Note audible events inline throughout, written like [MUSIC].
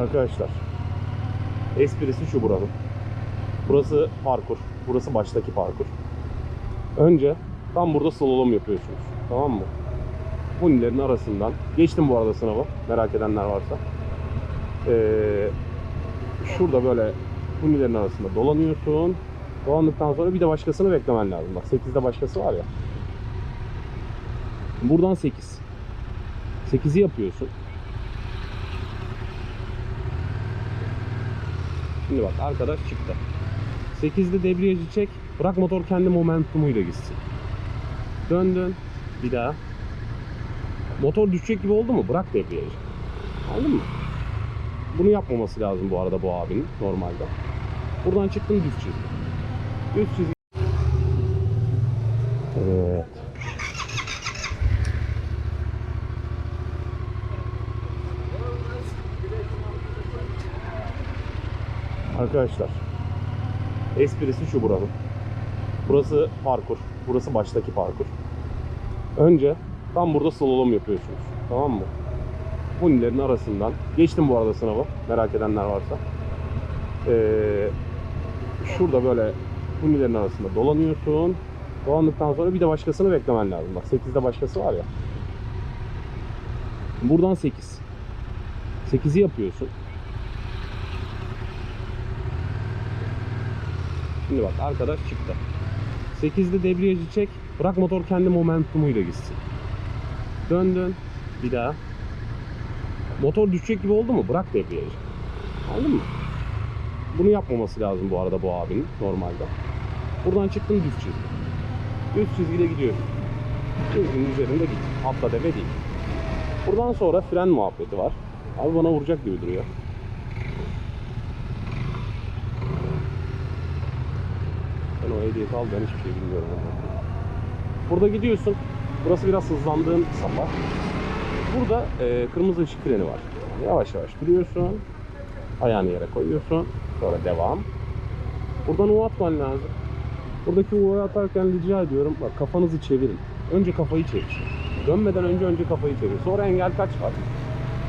Arkadaşlar esprisi şu buranın. Burası parkur. Burası baştaki parkur. Önce tam burada slalom yapıyorsunuz. Tamam mı? Hunilerin arasından. Geçtim bu arada sınavı. Merak edenler varsa. Ee, şurada böyle hunilerin arasında dolanıyorsun. Dolandıktan sonra bir de başkasını beklemen lazım. Bak 8'de başkası var ya. Buradan 8. 8'i yapıyorsun. Şimdi bak arkadaş çıktı. 8'de debriyajı çek. Bırak motor kendi momentumuyla gitsin. Döndün. Bir daha. Motor düşecek gibi oldu mu? Bırak debriyajı. Anladın mı? Bunu yapmaması lazım bu arada bu abinin normalde. Buradan çıktın düz çizgi. Düz çizgi. Evet. Arkadaşlar esprisi şu buranın. Burası parkur. Burası baştaki parkur. Önce tam burada slalom yapıyorsunuz. Tamam mı? Hunilerin arasından. Geçtim bu arada sınavı. Merak edenler varsa. Ee, şurada böyle hunilerin arasında dolanıyorsun. Dolandıktan sonra bir de başkasını beklemen lazım. Bak 8'de başkası var ya. Buradan 8. 8'i yapıyorsun. Şimdi bak arkadaş çıktı. 8'de debriyajı çek. Bırak motor kendi momentumuyla gitsin. Döndün. Bir daha. Motor düşecek gibi oldu mu? Bırak debriyajı. Anladın mı? Bunu yapmaması lazım bu arada bu abinin normalde. Buradan çıktın düz çizgi. Düz çizgide gidiyorsun. Çizginin üzerinde git. Atla deme değil. Buradan sonra fren muhabbeti var. Abi bana vuracak gibi duruyor. Sen o ehliyeti al ben hiçbir şey bilmiyorum. Burada gidiyorsun. Burası biraz hızlandığın sapa. Burada e, kırmızı ışık freni var. Yavaş yavaş duruyorsun. Ayağını yere koyuyorsun. Sonra devam. Buradan U atman lazım. Buradaki U'yu atarken rica ediyorum bak kafanızı çevirin. Önce kafayı çevir. Dönmeden önce önce kafayı çevir. Sonra engel kaç var?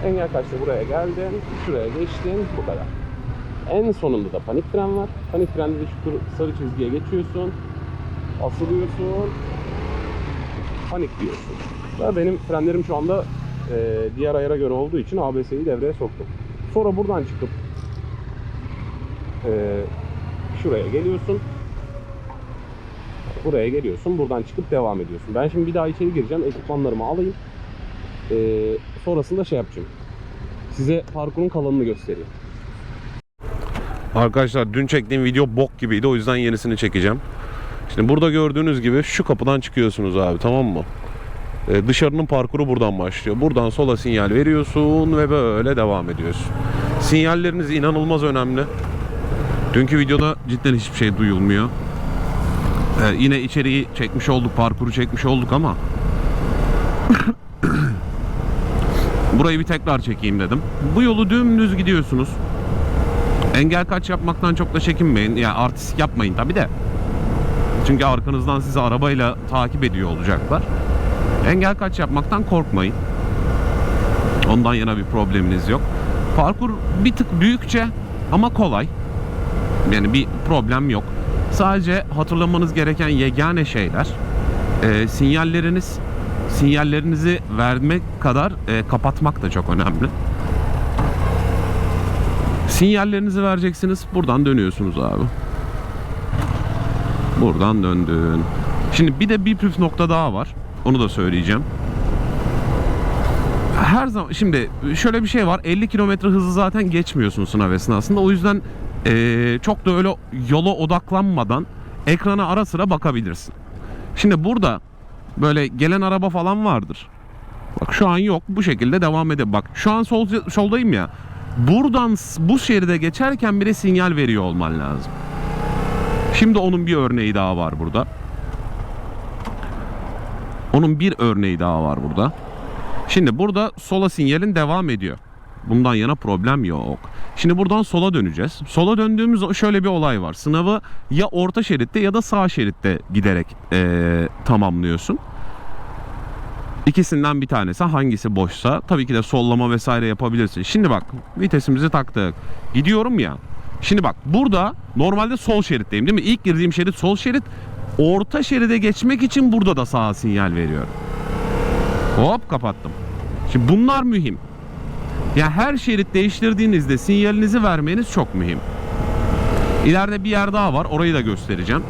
Engel kaçta buraya geldin. Şuraya geçtin. Bu kadar. En sonunda da panik fren var. Panik frende de şu kır- sarı çizgiye geçiyorsun. Asılıyorsun. Panik diyorsun. Ve benim frenlerim şu anda e, diğer ayara göre olduğu için ABS'yi devreye soktum. Sonra buradan çıkıp e, şuraya geliyorsun. Buraya geliyorsun. Buradan çıkıp devam ediyorsun. Ben şimdi bir daha içeri gireceğim. Ekipmanlarımı alayım. E, sonrasında şey yapacağım. Size parkurun kalanını göstereyim. Arkadaşlar dün çektiğim video bok gibiydi. O yüzden yenisini çekeceğim. Şimdi burada gördüğünüz gibi şu kapıdan çıkıyorsunuz abi tamam mı? Ee, dışarının parkuru buradan başlıyor. Buradan sola sinyal veriyorsun ve böyle devam ediyorsun. Sinyalleriniz inanılmaz önemli. Dünkü videoda cidden hiçbir şey duyulmuyor. Ee, yine içeriği çekmiş olduk, parkuru çekmiş olduk ama [COUGHS] burayı bir tekrar çekeyim dedim. Bu yolu dümdüz gidiyorsunuz. Engel kaç yapmaktan çok da çekinmeyin. Yani artistik yapmayın tabi de. Çünkü arkanızdan sizi arabayla takip ediyor olacaklar. Engel kaç yapmaktan korkmayın. Ondan yana bir probleminiz yok. Parkur bir tık büyükçe ama kolay. Yani bir problem yok. Sadece hatırlamanız gereken yegane şeyler e, sinyalleriniz sinyallerinizi vermek kadar e, kapatmak da çok önemli. Sinyallerinizi vereceksiniz. Buradan dönüyorsunuz abi. Buradan döndün. Şimdi bir de bir püf nokta daha var. Onu da söyleyeceğim. Her zaman şimdi şöyle bir şey var. 50 kilometre hızı zaten geçmiyorsun sınav esnasında. O yüzden eee, çok da öyle yola odaklanmadan ekrana ara sıra bakabilirsin. Şimdi burada böyle gelen araba falan vardır. Bak şu an yok. Bu şekilde devam edelim. Bak şu an sol, soldayım ya. Buradan bu şeride geçerken bile sinyal veriyor olman lazım. Şimdi onun bir örneği daha var burada. Onun bir örneği daha var burada. Şimdi burada sola sinyalin devam ediyor. Bundan yana problem yok. Şimdi buradan sola döneceğiz. Sola döndüğümüz şöyle bir olay var. Sınavı ya orta şeritte ya da sağ şeritte giderek eee, tamamlıyorsun. İkisinden bir tanesi hangisi boşsa tabii ki de sollama vesaire yapabilirsin. Şimdi bak vitesimizi taktık. Gidiyorum ya. Şimdi bak burada normalde sol şeritteyim değil mi? İlk girdiğim şerit sol şerit. Orta şeride geçmek için burada da sağa sinyal veriyorum. Hop kapattım. Şimdi bunlar mühim. Ya her şerit değiştirdiğinizde sinyalinizi vermeniz çok mühim. İleride bir yer daha var. Orayı da göstereceğim.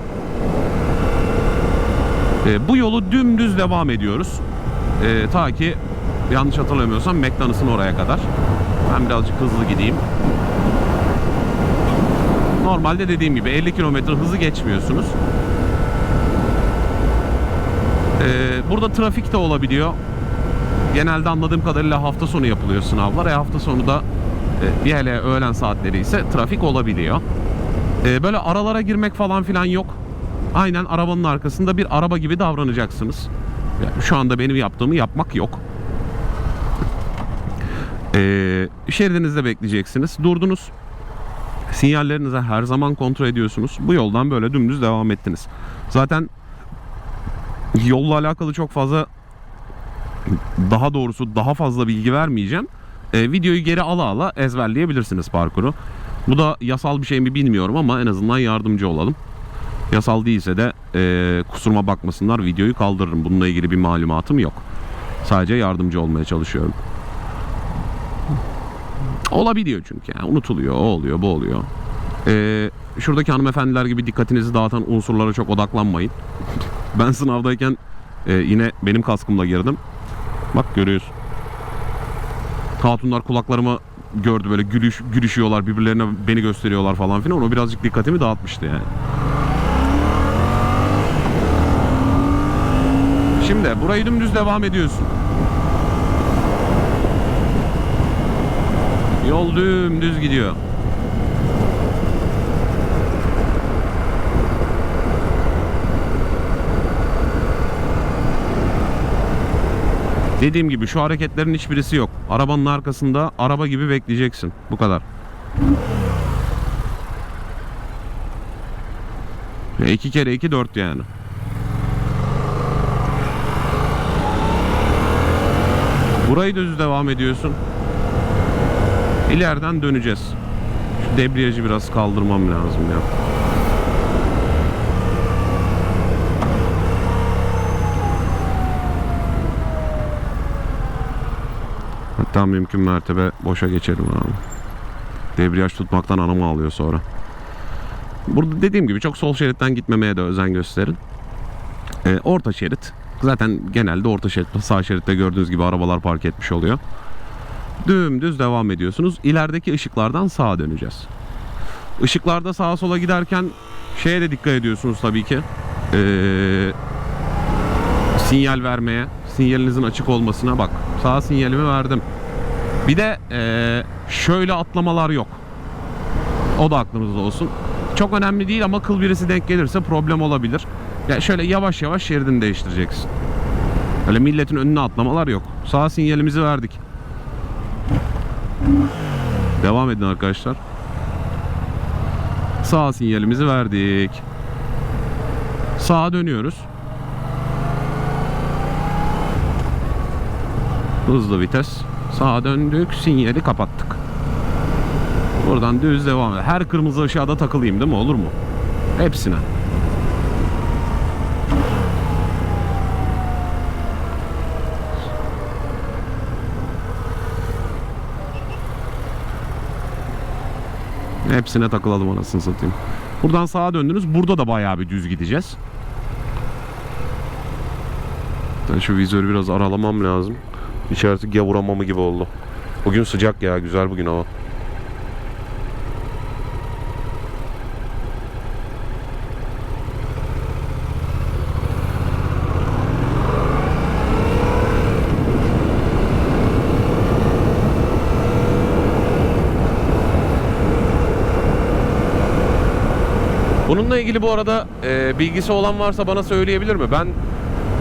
Ee, bu yolu dümdüz devam ediyoruz. Ee, ta ki yanlış hatırlamıyorsam McDonald's'ın oraya kadar. Ben birazcık hızlı gideyim. Normalde dediğim gibi 50 km hızı geçmiyorsunuz. Ee, burada trafik de olabiliyor. Genelde anladığım kadarıyla hafta sonu yapılıyor sınavlar. E hafta sonu da e, bir hele öğlen saatleri ise trafik olabiliyor. E, böyle aralara girmek falan filan yok. Aynen arabanın arkasında bir araba gibi davranacaksınız. Yani şu anda benim yaptığımı yapmak yok. E, şeridinizde bekleyeceksiniz. Durdunuz. Sinyallerinizi her zaman kontrol ediyorsunuz. Bu yoldan böyle dümdüz devam ettiniz. Zaten yolla alakalı çok fazla daha doğrusu daha fazla bilgi vermeyeceğim. E, videoyu geri ala ala ezberleyebilirsiniz parkuru. Bu da yasal bir şey mi bilmiyorum ama en azından yardımcı olalım. Yasal değilse de e, kusuruma bakmasınlar videoyu kaldırırım. Bununla ilgili bir malumatım yok. Sadece yardımcı olmaya çalışıyorum. Olabiliyor çünkü yani unutuluyor, o oluyor, bu oluyor. E, şuradaki hanımefendiler gibi dikkatinizi dağıtan unsurlara çok odaklanmayın. [LAUGHS] ben sınavdayken e, yine benim kaskımla girdim. Bak görüyorsun. Hatunlar kulaklarıma gördü böyle gülüş, gülüşüyorlar birbirlerine beni gösteriyorlar falan filan. O birazcık dikkatimi dağıtmıştı yani. Şimdi burayı dümdüz devam ediyorsun. Yol dümdüz gidiyor. Dediğim gibi şu hareketlerin hiçbirisi yok. Arabanın arkasında araba gibi bekleyeceksin. Bu kadar. Ya iki kere iki dört yani. Burayı düz devam ediyorsun. İleriden döneceğiz. Şu debriyajı biraz kaldırmam lazım ya. Hatta mümkün mertebe boşa geçelim abi. Debriyaj tutmaktan anamı alıyor sonra. Burada dediğim gibi çok sol şeritten gitmemeye de özen gösterin. Ee, orta şerit. Zaten genelde orta şerit, sağ şeritte gördüğünüz gibi arabalar park etmiş oluyor. Dümdüz devam ediyorsunuz. İlerideki ışıklardan sağa döneceğiz. Işıklarda sağa sola giderken şeye de dikkat ediyorsunuz tabii ki. Ee, sinyal vermeye, sinyalinizin açık olmasına bak. Sağ sinyalimi verdim. Bir de ee, şöyle atlamalar yok. O da aklınızda olsun. Çok önemli değil ama kıl birisi denk gelirse problem olabilir. Ya şöyle yavaş yavaş şeridini değiştireceksin. Öyle milletin önüne atlamalar yok. Sağ sinyalimizi verdik. Devam edin arkadaşlar. Sağ sinyalimizi verdik. Sağa dönüyoruz. Hızlı vites. Sağa döndük. Sinyali kapattık. Buradan düz devam et. Her kırmızı ışığa takılayım değil mi? Olur mu? Hepsine. Hepsine takılalım anasını satayım. Buradan sağa döndünüz. Burada da bayağı bir düz gideceğiz. Ben şu vizörü biraz aralamam lazım. İçerisi gavur hamamı gibi oldu. Bugün sıcak ya. Güzel bugün hava. Bununla ilgili bu arada e, bilgisi olan varsa bana söyleyebilir mi? Ben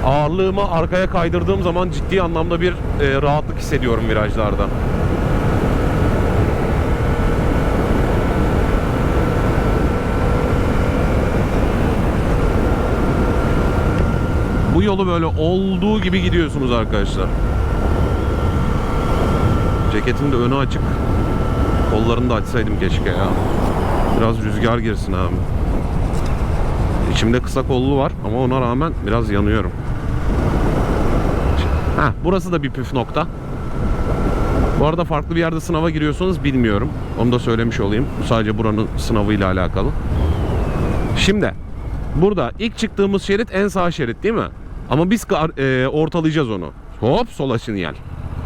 ağırlığımı arkaya kaydırdığım zaman ciddi anlamda bir e, rahatlık hissediyorum virajlarda. Bu yolu böyle olduğu gibi gidiyorsunuz arkadaşlar. Ceketin de önü açık. Kollarını da açsaydım keşke ya. Biraz rüzgar girsin abi. İçimde kısa kollu var ama ona rağmen biraz yanıyorum. Ha, burası da bir püf nokta. Bu arada farklı bir yerde sınava giriyorsanız bilmiyorum. Onu da söylemiş olayım. Sadece buranın sınavıyla alakalı. Şimdi burada ilk çıktığımız şerit en sağ şerit değil mi? Ama biz e, ortalayacağız onu. Hop sola sinyal.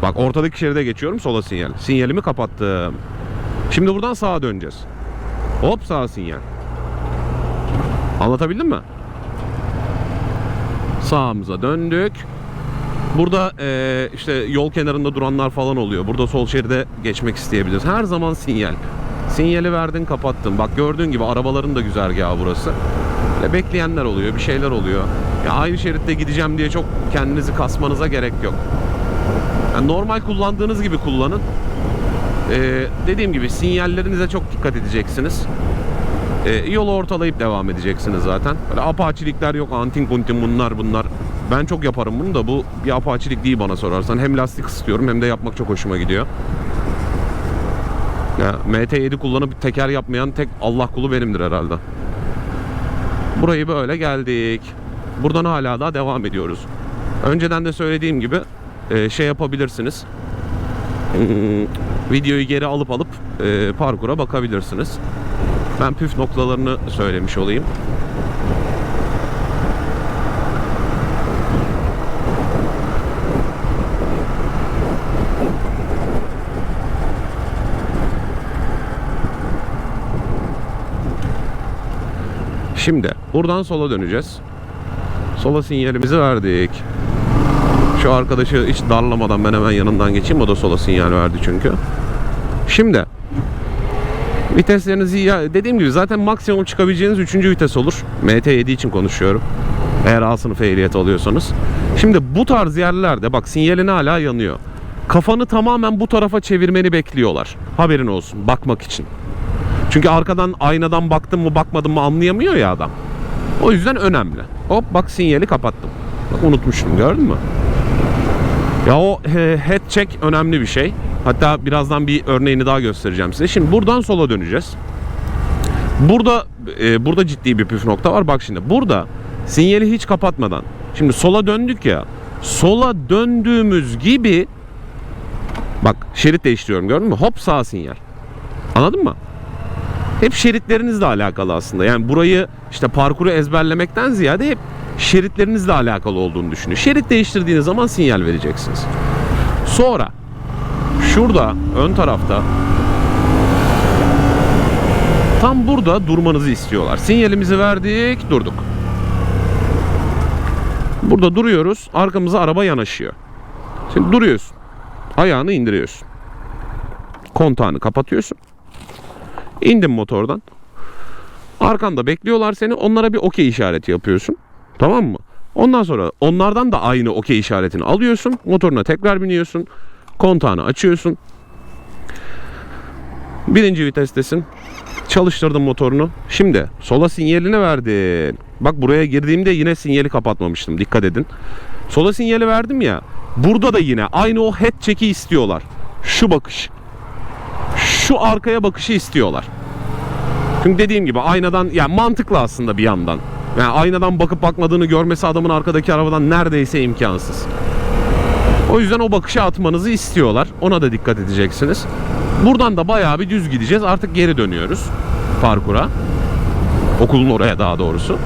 Bak ortadaki şeride geçiyorum sola sinyal. Sinyalimi kapattım. Şimdi buradan sağa döneceğiz. Hop sağ sinyal. Anlatabildim mi? Sağımıza döndük. Burada eee, işte yol kenarında duranlar falan oluyor. Burada sol şeride geçmek isteyebiliriz. Her zaman sinyal. Sinyali verdin kapattın. Bak gördüğün gibi arabaların da güzergahı burası. Böyle bekleyenler oluyor, bir şeyler oluyor. Ya aynı şeritte gideceğim diye çok kendinizi kasmanıza gerek yok. Yani normal kullandığınız gibi kullanın. Ee, dediğim gibi sinyallerinize çok dikkat edeceksiniz. Ee, yolu ortalayıp devam edeceksiniz zaten. Böyle apaçilikler yok, antin kuntin bunlar bunlar. Ben çok yaparım bunu da bu bir apaçilik değil bana sorarsan. Hem lastik ısıtıyorum hem de yapmak çok hoşuma gidiyor. Ya, MT7 kullanıp teker yapmayan tek Allah kulu benimdir herhalde. Burayı böyle geldik. Buradan hala daha devam ediyoruz. Önceden de söylediğim gibi e, şey yapabilirsiniz. Hmm, videoyu geri alıp alıp e, parkura bakabilirsiniz. Ben püf noktalarını söylemiş olayım. Şimdi buradan sola döneceğiz. Sola sinyalimizi verdik. Şu arkadaşı hiç darlamadan ben hemen yanından geçeyim. O da sola sinyal verdi çünkü. Şimdi viteslerinizi ya dediğim gibi zaten maksimum çıkabileceğiniz 3. vites olur. MT7 için konuşuyorum. Eğer A sınıfı ehliyet alıyorsanız. Şimdi bu tarz yerlerde bak sinyalin hala yanıyor. Kafanı tamamen bu tarafa çevirmeni bekliyorlar. Haberin olsun bakmak için. Çünkü arkadan aynadan baktım mı bakmadım mı anlayamıyor ya adam. O yüzden önemli. Hop bak sinyali kapattım. Bak unutmuştum gördün mü? Ya o he, head check önemli bir şey. Hatta birazdan bir örneğini daha göstereceğim size. Şimdi buradan sola döneceğiz. Burada e, burada ciddi bir püf nokta var. Bak şimdi burada sinyali hiç kapatmadan. Şimdi sola döndük ya. Sola döndüğümüz gibi bak şerit değiştiriyorum gördün mü? Hop sağ sinyal. Anladın mı? Hep şeritlerinizle alakalı aslında. Yani burayı işte parkuru ezberlemekten ziyade hep şeritlerinizle alakalı olduğunu düşünüyor. Şerit değiştirdiğiniz zaman sinyal vereceksiniz. Sonra şurada ön tarafta tam burada durmanızı istiyorlar. Sinyalimizi verdik, durduk. Burada duruyoruz. Arkamıza araba yanaşıyor. Şimdi duruyorsun. Ayağını indiriyorsun. Kontağını kapatıyorsun. İndin motordan. Arkanda bekliyorlar seni. Onlara bir okey işareti yapıyorsun. Tamam mı? Ondan sonra onlardan da aynı okey işaretini alıyorsun. Motoruna tekrar biniyorsun. Kontağını açıyorsun. Birinci vitestesin. Çalıştırdın motorunu. Şimdi sola sinyalini verdin. Bak buraya girdiğimde yine sinyali kapatmamıştım. Dikkat edin. Sola sinyali verdim ya. Burada da yine aynı o head check'i istiyorlar. Şu bakış. Şu arkaya bakışı istiyorlar. Çünkü dediğim gibi aynadan yani mantıklı aslında bir yandan. Yani aynadan bakıp bakmadığını görmesi adamın arkadaki arabadan neredeyse imkansız. O yüzden o bakışı atmanızı istiyorlar. Ona da dikkat edeceksiniz. Buradan da bayağı bir düz gideceğiz. Artık geri dönüyoruz parkura. Okulun oraya daha doğrusu.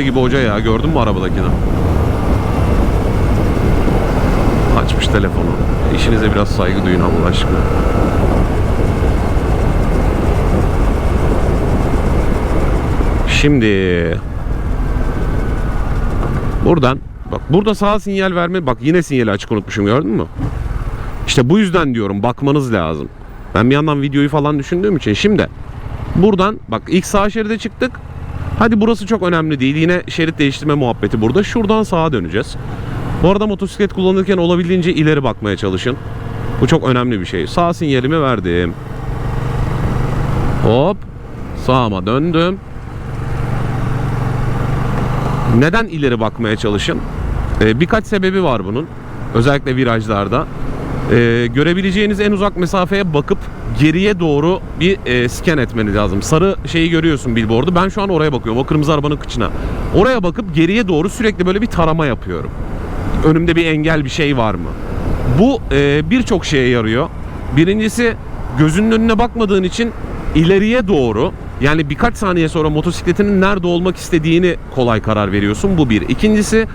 Hoca gibi hoca ya gördün mü arabadakini? Açmış telefonu. İşinize biraz saygı duyun Allah aşkına. Şimdi buradan bak burada sağ sinyal verme bak yine sinyali açık unutmuşum gördün mü? İşte bu yüzden diyorum bakmanız lazım. Ben bir yandan videoyu falan düşündüğüm için. Şimdi buradan bak ilk sağ şeride çıktık. Hadi burası çok önemli değil. Yine şerit değiştirme muhabbeti burada. Şuradan sağa döneceğiz. Bu arada motosiklet kullanırken olabildiğince ileri bakmaya çalışın. Bu çok önemli bir şey. Sağ sinyalimi verdim. Hop. Sağıma döndüm. Neden ileri bakmaya çalışın? Ee, birkaç sebebi var bunun. Özellikle virajlarda. Ee, görebileceğiniz en uzak mesafeye bakıp geriye doğru bir e, scan etmeniz lazım. Sarı şeyi görüyorsun billboard'u. Ben şu an oraya bakıyorum. O kırmızı arabanın kıçına. Oraya bakıp geriye doğru sürekli böyle bir tarama yapıyorum. Önümde bir engel bir şey var mı? Bu e, birçok şeye yarıyor. Birincisi gözünün önüne bakmadığın için ileriye doğru yani birkaç saniye sonra motosikletinin nerede olmak istediğini kolay karar veriyorsun. Bu bir. İkincisi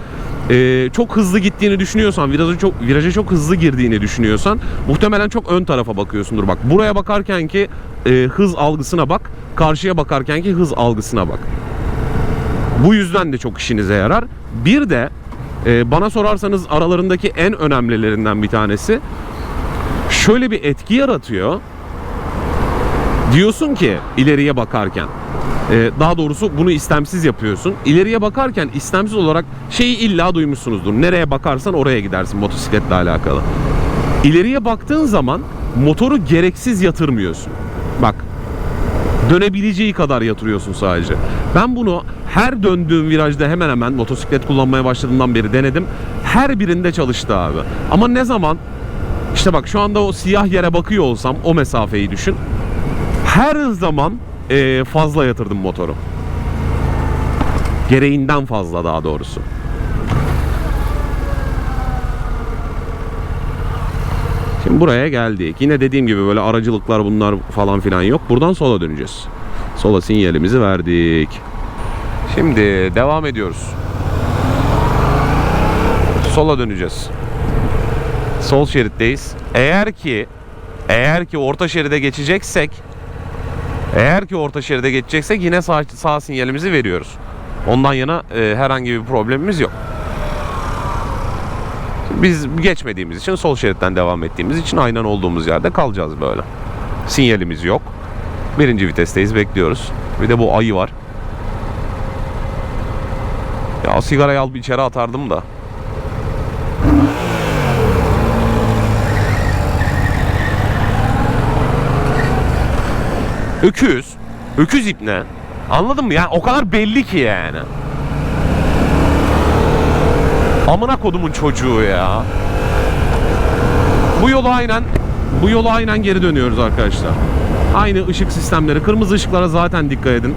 e, çok hızlı gittiğini düşünüyorsan, viraja çok viraja çok hızlı girdiğini düşünüyorsan muhtemelen çok ön tarafa bakıyorsundur. Bak buraya bakarken ki e, hız algısına bak, karşıya bakarken ki hız algısına bak. Bu yüzden de çok işinize yarar. Bir de e, bana sorarsanız aralarındaki en önemlilerinden bir tanesi şöyle bir etki yaratıyor. Diyorsun ki ileriye bakarken e, daha doğrusu bunu istemsiz yapıyorsun. İleriye bakarken istemsiz olarak şeyi illa duymuşsunuzdur. Nereye bakarsan oraya gidersin motosikletle alakalı. İleriye baktığın zaman motoru gereksiz yatırmıyorsun. Bak dönebileceği kadar yatırıyorsun sadece. Ben bunu her döndüğüm virajda hemen hemen motosiklet kullanmaya başladığımdan beri denedim. Her birinde çalıştı abi. Ama ne zaman işte bak şu anda o siyah yere bakıyor olsam o mesafeyi düşün. Her zaman eee, fazla yatırdım motoru. Gereğinden fazla daha doğrusu. Şimdi buraya geldik. Yine dediğim gibi böyle aracılıklar bunlar falan filan yok. Buradan sola döneceğiz. Sola sinyalimizi verdik. Şimdi devam ediyoruz. Sola döneceğiz. Sol şeritteyiz. Eğer ki eğer ki orta şeride geçeceksek eğer ki orta şeride geçeceksek yine sağ, sağ sinyalimizi veriyoruz. Ondan yana e, herhangi bir problemimiz yok. Biz geçmediğimiz için sol şeritten devam ettiğimiz için aynen olduğumuz yerde kalacağız böyle. Sinyalimiz yok. Birinci vitesteyiz bekliyoruz. Bir de bu ayı var. Ya sigarayı alıp içeri atardım da. Öküz. Öküz ipne. Anladın mı? Yani o kadar belli ki yani. Amına kodumun çocuğu ya. Bu yolu aynen bu yolu aynen geri dönüyoruz arkadaşlar. Aynı ışık sistemleri. Kırmızı ışıklara zaten dikkat edin.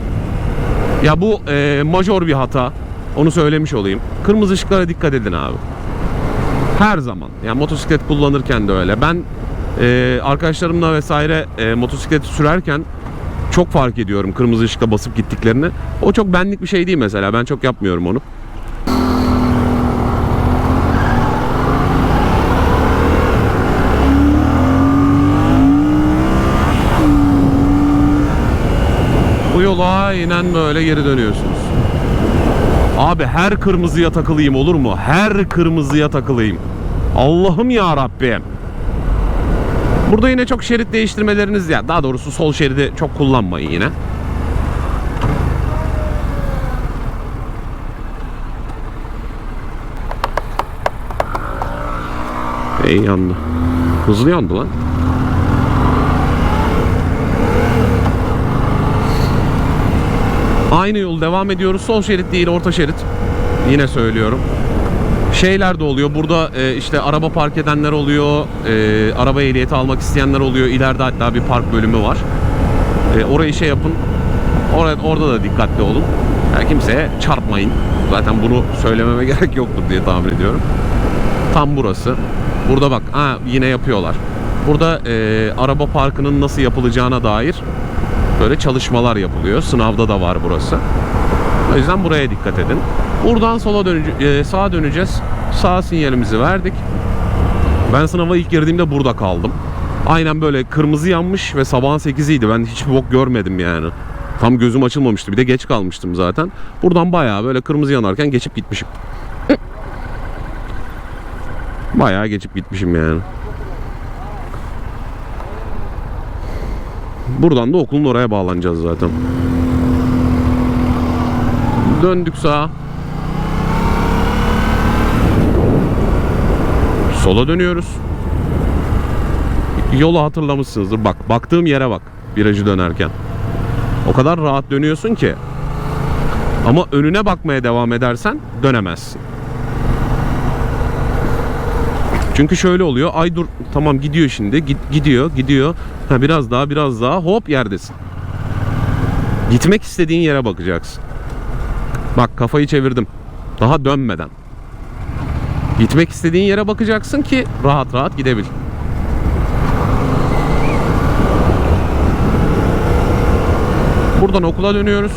Ya bu e, major bir hata. Onu söylemiş olayım. Kırmızı ışıklara dikkat edin abi. Her zaman. Yani motosiklet kullanırken de öyle. Ben e, arkadaşlarımla vesaire e, motosiklet sürerken çok fark ediyorum kırmızı ışıkta basıp gittiklerini. O çok benlik bir şey değil mesela. Ben çok yapmıyorum onu. Bu yola aynen böyle geri dönüyorsunuz. Abi her kırmızıya takılayım olur mu? Her kırmızıya takılayım. Allah'ım ya Rabbim. Burada yine çok şerit değiştirmeleriniz ya daha doğrusu sol şeridi çok kullanmayın yine. Ey yandı. Hızlı yandı lan. Aynı yol devam ediyoruz. Sol şerit değil orta şerit. Yine söylüyorum. Şeyler de oluyor. Burada e, işte araba park edenler oluyor. E, araba ehliyeti almak isteyenler oluyor. İleride hatta bir park bölümü var. E, orayı şey yapın. Orada, orada da dikkatli olun. Yani kimseye çarpmayın. Zaten bunu söylememe [LAUGHS] gerek yoktur diye tahmin ediyorum. Tam burası. Burada bak ha, yine yapıyorlar. Burada e, araba parkının nasıl yapılacağına dair böyle çalışmalar yapılıyor. Sınavda da var burası. O yüzden buraya dikkat edin. Buradan sola dönece e, sağa döneceğiz. Sağ sinyalimizi verdik. Ben sınava ilk girdiğimde burada kaldım. Aynen böyle kırmızı yanmış ve sabahın 8'iydi. Ben hiçbir bok görmedim yani. Tam gözüm açılmamıştı. Bir de geç kalmıştım zaten. Buradan bayağı böyle kırmızı yanarken geçip gitmişim. Bayağı geçip gitmişim yani. Buradan da okulun oraya bağlanacağız zaten. Döndük sağa. Sola dönüyoruz. Yolu hatırlamışsınızdır. Bak baktığım yere bak virajı dönerken. O kadar rahat dönüyorsun ki. Ama önüne bakmaya devam edersen dönemezsin. Çünkü şöyle oluyor. Ay dur tamam gidiyor şimdi. Git, gidiyor gidiyor. Ha, biraz daha biraz daha hop yerdesin. Gitmek istediğin yere bakacaksın. Bak kafayı çevirdim. Daha dönmeden. Gitmek istediğin yere bakacaksın ki rahat rahat gidebil. Buradan okula dönüyoruz.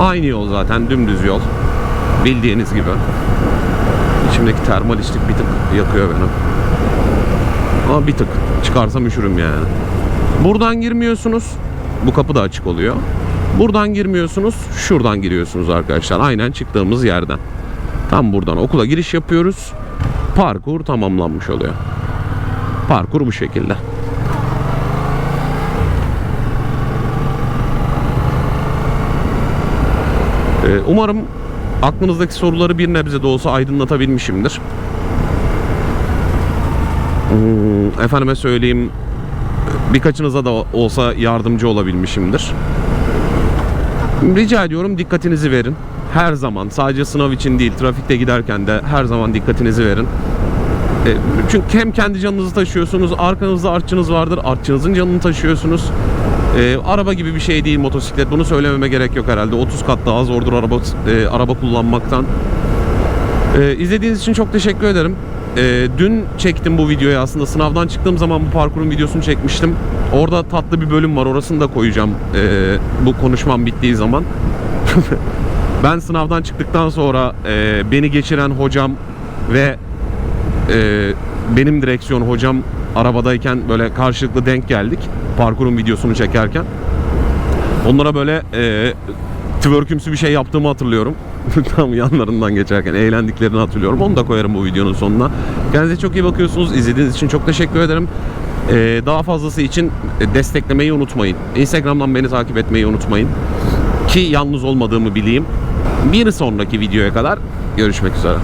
Aynı yol zaten dümdüz yol. Bildiğiniz gibi. İçimdeki termal içlik bir tık yakıyor beni. Ama bir tık. Çıkarsam üşürüm yani. Buradan girmiyorsunuz. Bu kapı da açık oluyor. Buradan girmiyorsunuz. Şuradan giriyorsunuz arkadaşlar. Aynen çıktığımız yerden. Tam buradan okula giriş yapıyoruz. Parkur tamamlanmış oluyor. Parkur bu şekilde. Umarım aklınızdaki soruları bir nebze de olsa aydınlatabilmişimdir. Hmm, Efendime söyleyeyim birkaçınıza da olsa yardımcı olabilmişimdir. Rica ediyorum dikkatinizi verin. Her zaman sadece sınav için değil trafikte giderken de her zaman dikkatinizi verin. E, Çünkü hem kendi canınızı taşıyorsunuz, arkanızda artçınız vardır, artçınızın canını taşıyorsunuz. E, araba gibi bir şey değil motosiklet. Bunu söylememe gerek yok herhalde. 30 kat daha zordur araba e, araba kullanmaktan. E, izlediğiniz için çok teşekkür ederim. E, dün çektim bu videoyu aslında. Sınavdan çıktığım zaman bu parkurun videosunu çekmiştim. Orada tatlı bir bölüm var. Orasını da koyacağım e, bu konuşmam bittiği zaman. [LAUGHS] ben sınavdan çıktıktan sonra e, beni geçiren hocam ve e, benim direksiyon hocam arabadayken böyle karşılıklı denk geldik. Parkurun videosunu çekerken. Onlara böyle e, twerkümsü bir şey yaptığımı hatırlıyorum. [LAUGHS] Tam yanlarından geçerken eğlendiklerini hatırlıyorum. Onu da koyarım bu videonun sonuna. Kendinize çok iyi bakıyorsunuz. İzlediğiniz için çok teşekkür ederim. E, daha fazlası için desteklemeyi unutmayın. Instagram'dan beni takip etmeyi unutmayın. Ki yalnız olmadığımı bileyim. Bir sonraki videoya kadar görüşmek üzere.